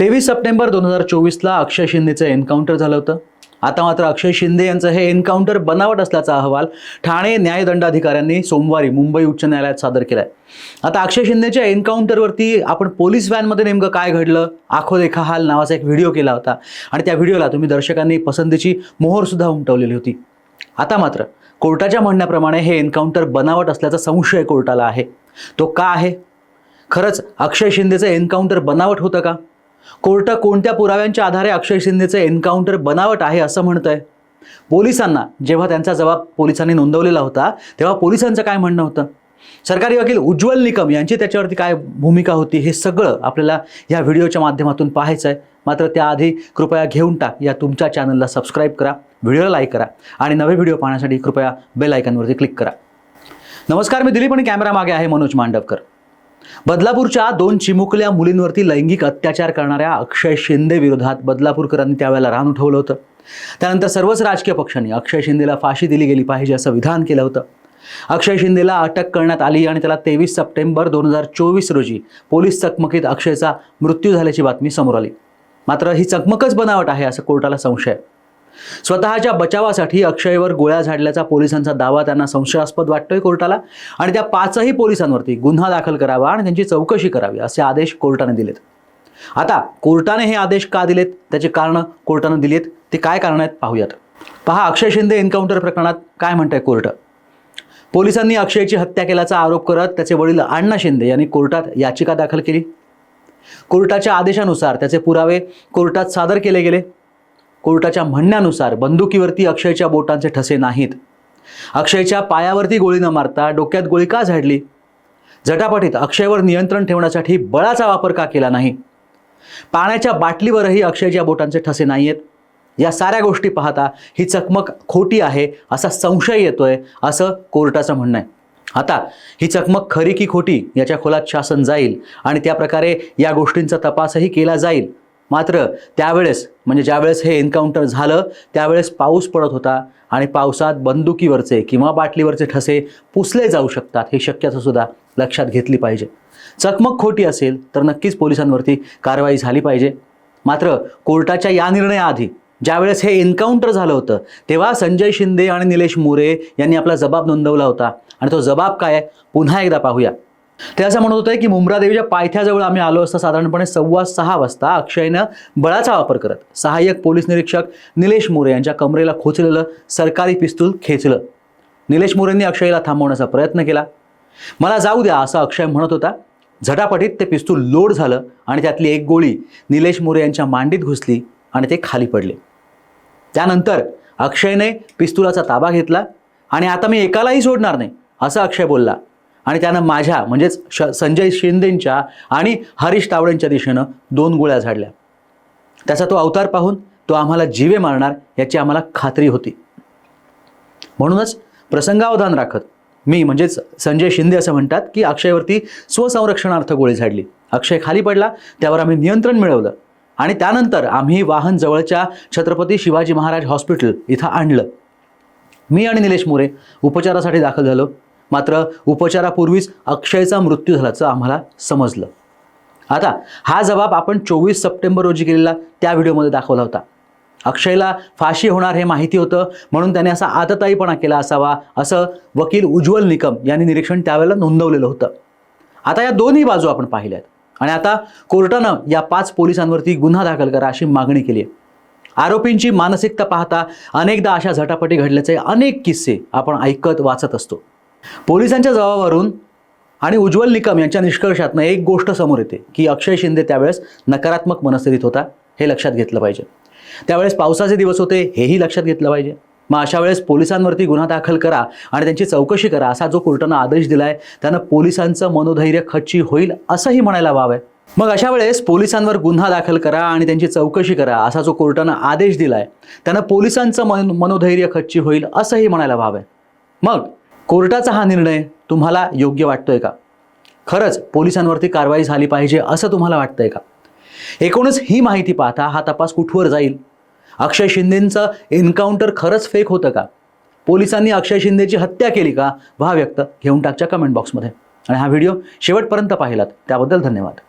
तेवीस सप्टेंबर दोन हजार चोवीसला अक्षय शिंदेचं एन्काउंटर झालं होतं. आता मात्र अक्षय शिंदे यांचं हे एन्काउंटर बनावट असल्याचा अहवाल ठाणे न्यायदंडाधिकाऱ्यांनी सोमवारी मुंबई उच्च न्यायालयात सादर आहे आता अक्षय शिंदेच्या एन्काउंटरवरती आपण पोलीस व्हॅनमध्ये नेमकं काय घडलं? आखो देखा हाल नावाचा एक व्हिडिओ केला होता. आणि त्या व्हिडिओला तुम्ही दर्शकांनी पसंतीची मोहरसुद्धा उमटवलेली होती. आता मात्र कोर्टाच्या म्हणण्याप्रमाणे हे एन्काउंटर बनावट असल्याचा संशय कोर्टाला आहे. तो का आहे? खरंच अक्षय शिंदेचं एन्काउंटर बनावट होतं का? कोर्ट कोणत्या पुराव्यांच्या आधारे अक्षय शिंदेचं एन्काउंटर बनावट आहे असं म्हणतंय? पोलिसांना जेव्हा त्यांचा जबाब पोलिसांनी नोंदवलेला होता तेव्हा पोलिसांचं काय म्हणणं होतं? सरकारी वकील उज्ज्वल निकम यांची त्याच्यावरती काय भूमिका होती हे सगळं आपल्याला या व्हिडिओच्या माध्यमातून पाहायचं आहे मात्र त्याआधी कृपया घेऊन टाक या तुमच्या चॅनलला सबस्क्राईब करा व्हिडिओला लाईक करा आणि नवे व्हिडिओ पाहण्यासाठी कृपया बेल आयकॉनवरती क्लिक करा. नमस्कार मी दिलीप आणि कॅमेरा मागे आहे मनोज मांडवकर. बदलापूरच्या दोन चिमुकल्या मुलींवरती लैंगिक अत्याचार करणाऱ्या अक्षय शिंदे विरोधात बदलापूरकरांनी त्यावेळेला रान उठवलं होतं. त्यानंतर सर्वच राजकीय पक्षांनी अक्षय शिंदेला फाशी दिली गेली पाहिजे असं विधान केलं होतं. अक्षय शिंदेला अटक करण्यात आली आणि त्याला तेवीस सप्टेंबर दोन हजार चोवीस रोजी पोलीस चकमकीत अक्षयचा मृत्यू झाल्याची बातमी समोर आली. मात्र ही चकमकच बनावट आहे असं कोर्टाला संशय आहे. स्वतःच्या बचावासाठी अक्षयवर गोळ्या झाडल्याचा पोलिसांचा दावा त्यांना संशयास्पद वाटतोय कोर्टाला. आणि त्या पाचही पोलिसांवरती गुन्हा दाखल करावा आणि त्यांची चौकशी करावी असे आदेश कोर्टाने दिलेत. आता कोर्टाने हे आदेश का दिलेत? त्याचे कारणं कोर्टानं दिलेत. ते काय कारण आहेत? पाहूयात. पहा अक्षय शिंदे एन्काउंटर प्रकरणात काय म्हणतंय कोर्ट? पोलिसांनी अक्षयची हत्या केल्याचा आरोप करत त्याचे वडील अण्णा शिंदे यांनी कोर्टात याचिका दाखल केली. कोर्टाच्या आदेशानुसार त्याचे पुरावे कोर्टात सादर केले गेले. कोर्टाच्या म्हणण्यानुसार बंदुकीवरती अक्षयच्या बोटांचे ठसे नाहीत. अक्षयच्या पायावरती गोळी न मारता डोक्यात गोळी का झाडली? झटापटीत अक्षयवर नियंत्रण ठेवण्यासाठी बळाचा वापर का केला नाही? पाण्याच्या बाटलीवरही अक्षयच्या बोटांचे ठसे नाही आहेत या साऱ्या गोष्टी पाहता ही चकमक खोटी आहे असा संशय येतोय असं कोर्टाचं म्हणणं आहे. आता ही चकमक खरी की खोटी याच्या खोलात शासन जाईल आणि त्या प्रकारे या गोष्टींचा तपासही केला जाईल. मात्र त्यावेळेस म्हणजे ज्यावेळेस हे एन्काउंटर झालं त्यावेळेस पाऊस पडत होता आणि पावसात बंदुकीवरचे किंवा बाटलीवरचे ठसे पुसले जाऊ शकतात हे शक्यता सुद्धा लक्षात घेतली पाहिजे. चकमक खोटी असेल तर नक्कीच पोलिसांवरती कारवाई झाली पाहिजे. मात्र कोर्टाच्या या निर्णयाआधी ज्यावेळेस हे एन्काउंटर झालं होतं तेव्हा संजय शिंदे आणि निलेश मोरे यांनी आपला जबाब नोंदवला होता. आणि तो जबाब काय आहे? पुन्हा एकदा पाहूया. ते असं म्हणत होते की मुंब्रा देवीच्या पायथ्याजवळ आम्ही आलो असता साधारणपणे सव्वा सहा वाजता अक्षयनं बळाचा वापर करत सहाय्यक पोलीस निरीक्षक निलेश मोरे यांच्या कमरेला खोचलेलं सरकारी पिस्तूल खेचलं. निलेश मोरेंनी अक्षयला थांबवण्याचा प्रयत्न केला. मला जाऊ द्या असं अक्षय म्हणत होता. झटापटीत ते पिस्तूल लोड झालं आणि त्यातली एक गोळी निलेश मोरे यांच्या मांडीत घुसली आणि ते खाली पडले. त्यानंतर अक्षयने पिस्तुलाचा ताबा घेतला आणि आता मी एकालाही सोडणार नाही असं अक्षय बोलला. आणि त्यानं माझ्या म्हणजेच श संजय शिंदेंच्या आणि हरीश तावडेंच्या दिशेनं दोन गोळ्या झाडल्या. त्याचा तो अवतार पाहून तो आम्हाला जीवे मारणार याची आम्हाला खात्री होती. म्हणूनच प्रसंगावधान राखत मी म्हणजेच संजय शिंदे असं म्हणतात की अक्षयवरती स्वसंरक्षणार्थ गोळी झाडली. अक्षय खाली पडला त्यावर आम्ही नियंत्रण मिळवलं आणि त्यानंतर आम्ही वाहन जवळच्या छत्रपती शिवाजी महाराज हॉस्पिटल इथं आणलं. मी आणि निलेश मोरे उपचारासाठी दाखल झालो. मात्र उपचारापूर्वीच अक्षयचा मृत्यू झाल्याचं आम्हाला समजलं. आता हा जबाब आपण चोवीस सप्टेंबर रोजी केलेला त्या व्हिडिओमध्ये दाखवला होता. अक्षयला फाशी होणार हे माहिती होतं म्हणून त्याने असा आतताईपणा केला असावा असं वकील उज्ज्वल निकम यांनी निरीक्षण त्यावेळेला नोंदवलेलं होतं. आता या दोन्ही बाजू आपण पाहिल्यात. आणि आता कोर्टानं या पाच पोलिसांवरती गुन्हा दाखल करा अशी मागणी केली आहे. आरोपींची मानसिकता पाहता अनेकदा अशा झटापटी घडल्याचे अनेक किस्से आपण ऐकत वाचत असतो. पोलिसांच्या जबाबावरून आणि उज्ज्वल निकम यांच्या निष्कर्षातनं एक गोष्ट समोर येते की अक्षय शिंदे त्यावेळेस नकारात्मक मनस्थितीत होता हे लक्षात घेतलं पाहिजे. त्यावेळेस पावसाचे दिवस होते हेही लक्षात घेतलं पाहिजे. मग अशा वेळेस पोलिसांवरती गुन्हा दाखल करा आणि त्यांची चौकशी करा असा जो कोर्टानं आदेश दिलाय त्यानं पोलिसांचं मनोधैर्य खच्ची होईल असंही म्हणायला वाव. आहे मग अशा वेळेस पोलिसांवर गुन्हा दाखल करा आणि त्यांची चौकशी करा असा जो कोर्टानं आदेश दिलाय त्यानं पोलिसांचं मन मनोधैर्य खच्ची होईल असंही म्हणायला वाव. आहे मग कोर्टाचा हा निर्णय तुम्हाला योग्य वाटतोय का? खरंच पोलिसांवरती कारवाई झाली पाहिजे असं तुम्हाला वाटतंय का? एकूणच ही माहिती पाहता हा तपास कुठवर जाईल? अक्षय शिंदेंचं एन्काउंटर खरंच फेक होतं का? पोलिसांनी अक्षय शिंदेची हत्या केली का? व्हा व्यक्त घेऊन टाकच्या कमेंट बॉक्समध्ये. आणि हा व्हिडिओ शेवटपर्यंत पाहिलात त्याबद्दल धन्यवाद.